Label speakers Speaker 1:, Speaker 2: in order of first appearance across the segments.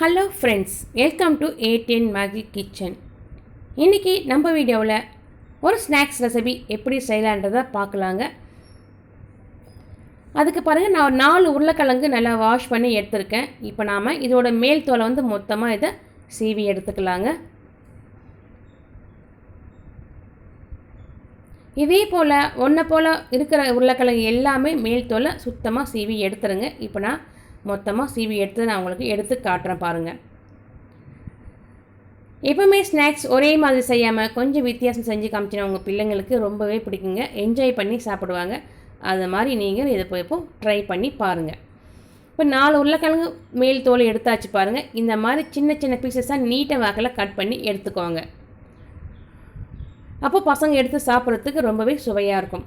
Speaker 1: Hello friends welcome to ATN Maggie kitchen இன்றைக்கி நம்ம வீடியோவில் ஒரு ஸ்நாக்ஸ் ரெசிபி எப்படி செய்யலான்றதை பார்க்கலாங்க. அதுக்கு பாருங்கள் நான் ஒரு நாலு உருளைக்கிழங்கு நல்லா வாஷ் பண்ணி எடுத்திருக்கேன். இப்போ நாம் இதோட மேல் தோலை வந்து மொத்தமாக இதை சீவி எடுத்துக்கலாங்க. இதே போல் ஒன்றை போல் இருக்கிற உருளைக்கிழங்கு எல்லாமே மேல் தோலை சுத்தமாக சீவி எடுத்துருங்க. இப்போ நான் மொத்தமாக சீவி எடுத்து நான் உங்களுக்கு எடுத்து காட்டுறேன் பாருங்கள் எப்பவுமே ஸ்நாக்ஸ் ஒரே மாதிரி செய்யாமல் கொஞ்சம் வித்தியாசம் செஞ்சு காமிச்சினா உங்கள் பிள்ளைங்களுக்கு ரொம்பவே பிடிக்குங்க. என்ஜாய் பண்ணி சாப்பிடுவாங்க. அது மாதிரி நீங்கள் இதை போய் இப்போ ட்ரை பண்ணி பாருங்கள் இப்போ நாலு உருளைக்கிழங்கு மேல் தோலை எடுத்தாச்சு பாருங்கள் இந்த மாதிரி சின்ன சின்ன பீசஸாக நீட்டை வாக்கில் கட் பண்ணி எடுத்துக்கோங்க. அப்போ பசங்க எடுத்து சாப்பிட்றதுக்கு ரொம்பவே சுவையாக இருக்கும்.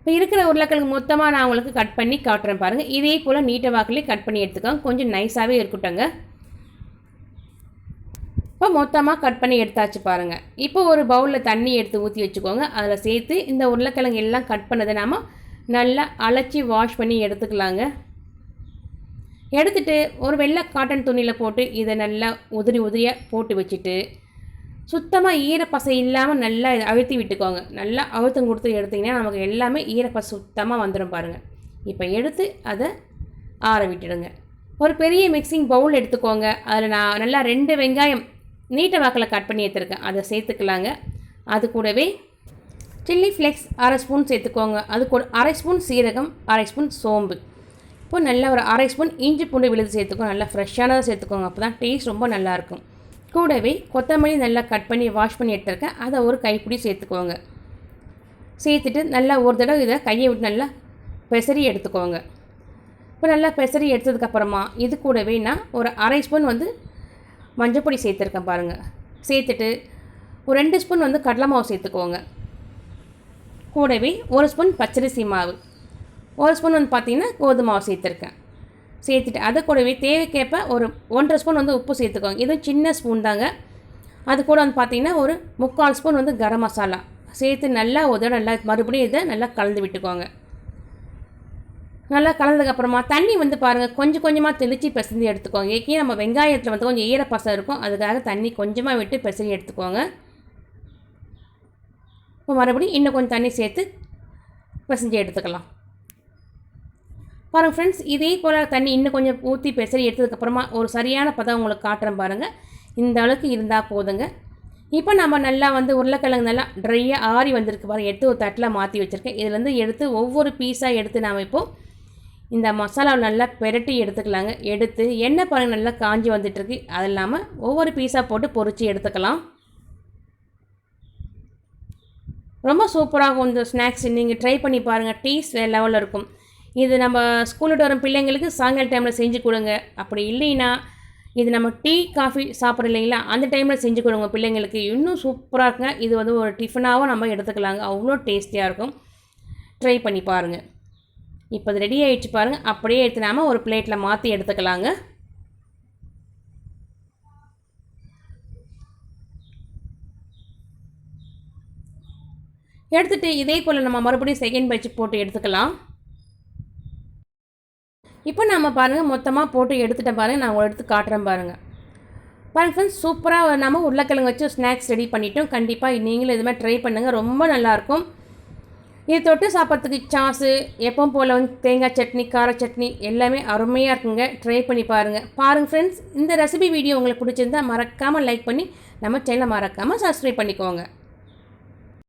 Speaker 1: இப்போ இருக்கிற உருளைக்கிழங்கு மொத்தமாக நான் உங்களுக்கு கட் பண்ணி காட்டுறேன் பாருங்கள் இதே போல் நீட்டை வாக்கிலே கட் பண்ணி எடுத்துக்கோங்க. கொஞ்சம் நைஸாகவே இருக்கட்டும்ங்க. இப்போ மொத்தமாக கட் பண்ணி எடுத்தாச்சு பாருங்கள் இப்போ ஒரு பவுலில் தண்ணி எடுத்து ஊற்றி வச்சுக்கோங்க. அதில் சேர்த்து இந்த உருளைக்கிழங்கு எல்லாம் கட் பண்ணதை நாம் நல்லா அலச்சி வாஷ் பண்ணி எடுத்துக்கலாங்க. எடுத்துட்டு ஒரு வெள்ளை காட்டன் துணியில் போட்டு இதை நல்லா உதிரி உதிரியாக போட்டு வச்சுட்டு சுத்தமாக ஈரப்பசை இல்லாமல் நல்லா அழுத்தி விட்டுக்கோங்க. நல்லா அழுத்தம் கொடுத்து எடுத்திங்கன்னா நமக்கு எல்லாமே ஈரப்பசை சுத்தமாக வந்துடும் பாருங்கள் இப்போ எடுத்து அதை ஆற விட்டுடுங்க. ஒரு பெரிய மிக்சிங் பவுல் எடுத்துக்கோங்க. அதில் நான் நல்லா ரெண்டு வெங்காயம் நீட்ட வாக்கில் கட் பண்ணி எடுத்துருக்கேன். அதை சேர்த்துக்கலாங்க. அது கூடவே சில்லி ஃப்ளெக்ஸ் அரை ஸ்பூன் சேர்த்துக்கோங்க. அது கூட அரை ஸ்பூன் சீரகம் அரை ஸ்பூன் சோம்பு. இப்போ நல்லா ஒரு அரை ஸ்பூன் இஞ்சி பூண்டு விழுது சேர்த்துக்கோங்க நல்லா ஃப்ரெஷ்ஷானதாக சேர்த்துக்கோங்க. அப்போ தான் டேஸ்ட் ரொம்ப நல்லாயிருக்கும் கூடவே கொத்தமல்லி நல்லா கட் பண்ணி வாஷ் பண்ணி எடுத்துருக்கேன். அதை ஒரு கைப்பிடி சேர்த்துக்கோங்க. சேர்த்துட்டு நல்லா ஒரு தடவை இதை கையை விட்டு நல்லா பெசரி எடுத்துக்கோங்க. இப்போ நல்லா பெசரி எடுத்ததுக்கப்புறமா இது கூடவே நான் ஒரு அரை ஸ்பூன் வந்து மஞ்சப்பொடி சேர்த்துருக்கேன் பாருங்கள் சேர்த்துட்டு ஒரு ரெண்டு ஸ்பூன் வந்து கடலை மாவு சேர்த்துக்கோங்க. கூடவே ஒரு ஸ்பூன் பச்சரிசி மாவு. ஒரு ஸ்பூன் வந்து பார்த்திங்கன்னா கோதுமை மாவு சேர்த்துருக்கேன். சேர்த்துட்டு அதை கூடவே தேவைக்கேற்ப ஒரு ஒன்றரை ஸ்பூன் வந்து உப்பு சேர்த்துக்கோங்க. இது சின்ன ஸ்பூன் தாங்க. அது கூட வந்து பார்த்திங்கன்னா ஒரு முக்கால் ஸ்பூன் வந்து கரம் மசாலா. சேர்த்து நல்லா உதவ நல்லா மறுபடியும் இதை நல்லா கலந்து விட்டுக்கோங்க. நல்லா கலந்ததுக்கப்புறமா தண்ணி வந்து பாருங்கள் கொஞ்சம் கொஞ்சமாக தெளித்து பிசைஞ்சு எடுத்துக்கோங்க. ஏற்கனவே நம்ம வெங்காயத்தில் வந்து கொஞ்சம் ஈரப்பசம் இருக்கும் அதுக்காக தண்ணி கொஞ்சமாக விட்டு பிசைஞ்சு எடுத்துக்கோங்க. இப்போ மறுபடியும் இன்னும் கொஞ்சம் தண்ணி சேர்த்து பிசைஞ்சு எடுத்துக்கலாம். பாருங்கள் ஃப்ரெண்ட்ஸ் இதே போல் தண்ணி இன்னும் கொஞ்சம் ஊற்றி பெசரி எடுத்ததுக்கப்புறமா ஒரு சரியான பதம் உங்களுக்கு காட்டுறேன் பாருங்கள் இந்த அளவுக்கு இருந்தால் போதுங்க. இப்போ நம்ம நல்லா வந்து உருளைக்கிழங்கு நல்லா ட்ரையாக ஆறி வந்திருக்கு பாருங்கள் எடுத்து ஒரு தட்டில் மாற்றி வச்சுருக்கேன். இதுலேருந்து எடுத்து ஒவ்வொரு பீஸாக எடுத்து நாம் இப்போது இந்த மசாலாவை நல்லா பெரட்டி எடுத்துக்கலாங்க. எடுத்து எண்ணெய் பாருங்கள் நல்லா காஞ்சி வந்துட்டுருக்கு. அது இல்லாமல் ஒவ்வொரு பீஸாக போட்டு பொறிச்சு எடுத்துக்கலாம். ரொம்ப சூப்பராகும் இந்த ஸ்நாக்ஸ் நீங்கள் ட்ரை பண்ணி பாருங்கள் டேஸ்ட் வேறு லெவலில் இருக்கும். இது நம்ம ஸ்கூலுக்கு வர பிள்ளைங்களுக்கு சாயங்காலம் டைமில் செஞ்சு கொடுங்க. அப்படி இல்லைன்னா இது நம்ம டீ காஃபி சாப்பிட்ற இல்லைங்களா? அந்த டைமில் செஞ்சு கொடுங்க பிள்ளைங்களுக்கு. இன்னும் சூப்பராக இருக்குங்க. இது வந்து ஒரு டிஃபனாகவும் நம்ம எடுத்துக்கலாங்க. அவ்வளோ டேஸ்டியாக இருக்கும். ட்ரை பண்ணி பாருங்கள் இப்போ அது ரெடி ஆகிடுச்சு பாருங்கள் அப்படியே எடுத்து நாம ஒரு பிளேட்டில் மாற்றி எடுத்துக்கலாங்க. எடுத்துகிட்டு இதே போல் நம்ம மறுபடியும் செகண்ட் பேட்ச் போட்டு எடுத்துக்கலாம். இப்போ நம்ம பாருங்கள் மொத்தமாக போட்டு எடுத்துகிட்டேன் பாருங்கள் நான் எடுத்து காட்டுறேன் பாருங்கள் பாருங்கள் ஃப்ரெண்ட்ஸ் சூப்பராக நம்ம உருளைக்கிழங்கு வச்சு ஸ்நாக்ஸ் ரெடி பண்ணிட்டோம். கண்டிப்பாக நீங்களும் இது மாதிரி ட்ரை பண்ணுங்கள் ரொம்ப நல்லாயிருக்கும் இது தொட்டு சாப்பிட்றதுக்கு சாஸு எப்பவும் போல் வந்து தேங்காய் சட்னி கார சட்னி எல்லாமே அருமையாக இருக்குங்க. ட்ரை பண்ணி பாருங்கள் பாருங்கள் ஃப்ரெண்ட்ஸ் இந்த ரெசிபி வீடியோ உங்களுக்கு பிடிச்சிருந்தால் மறக்காமல் லைக் பண்ணி நம்ம சேனலை மறக்காமல் சப்ஸ்கிரைப் பண்ணிக்கோங்க.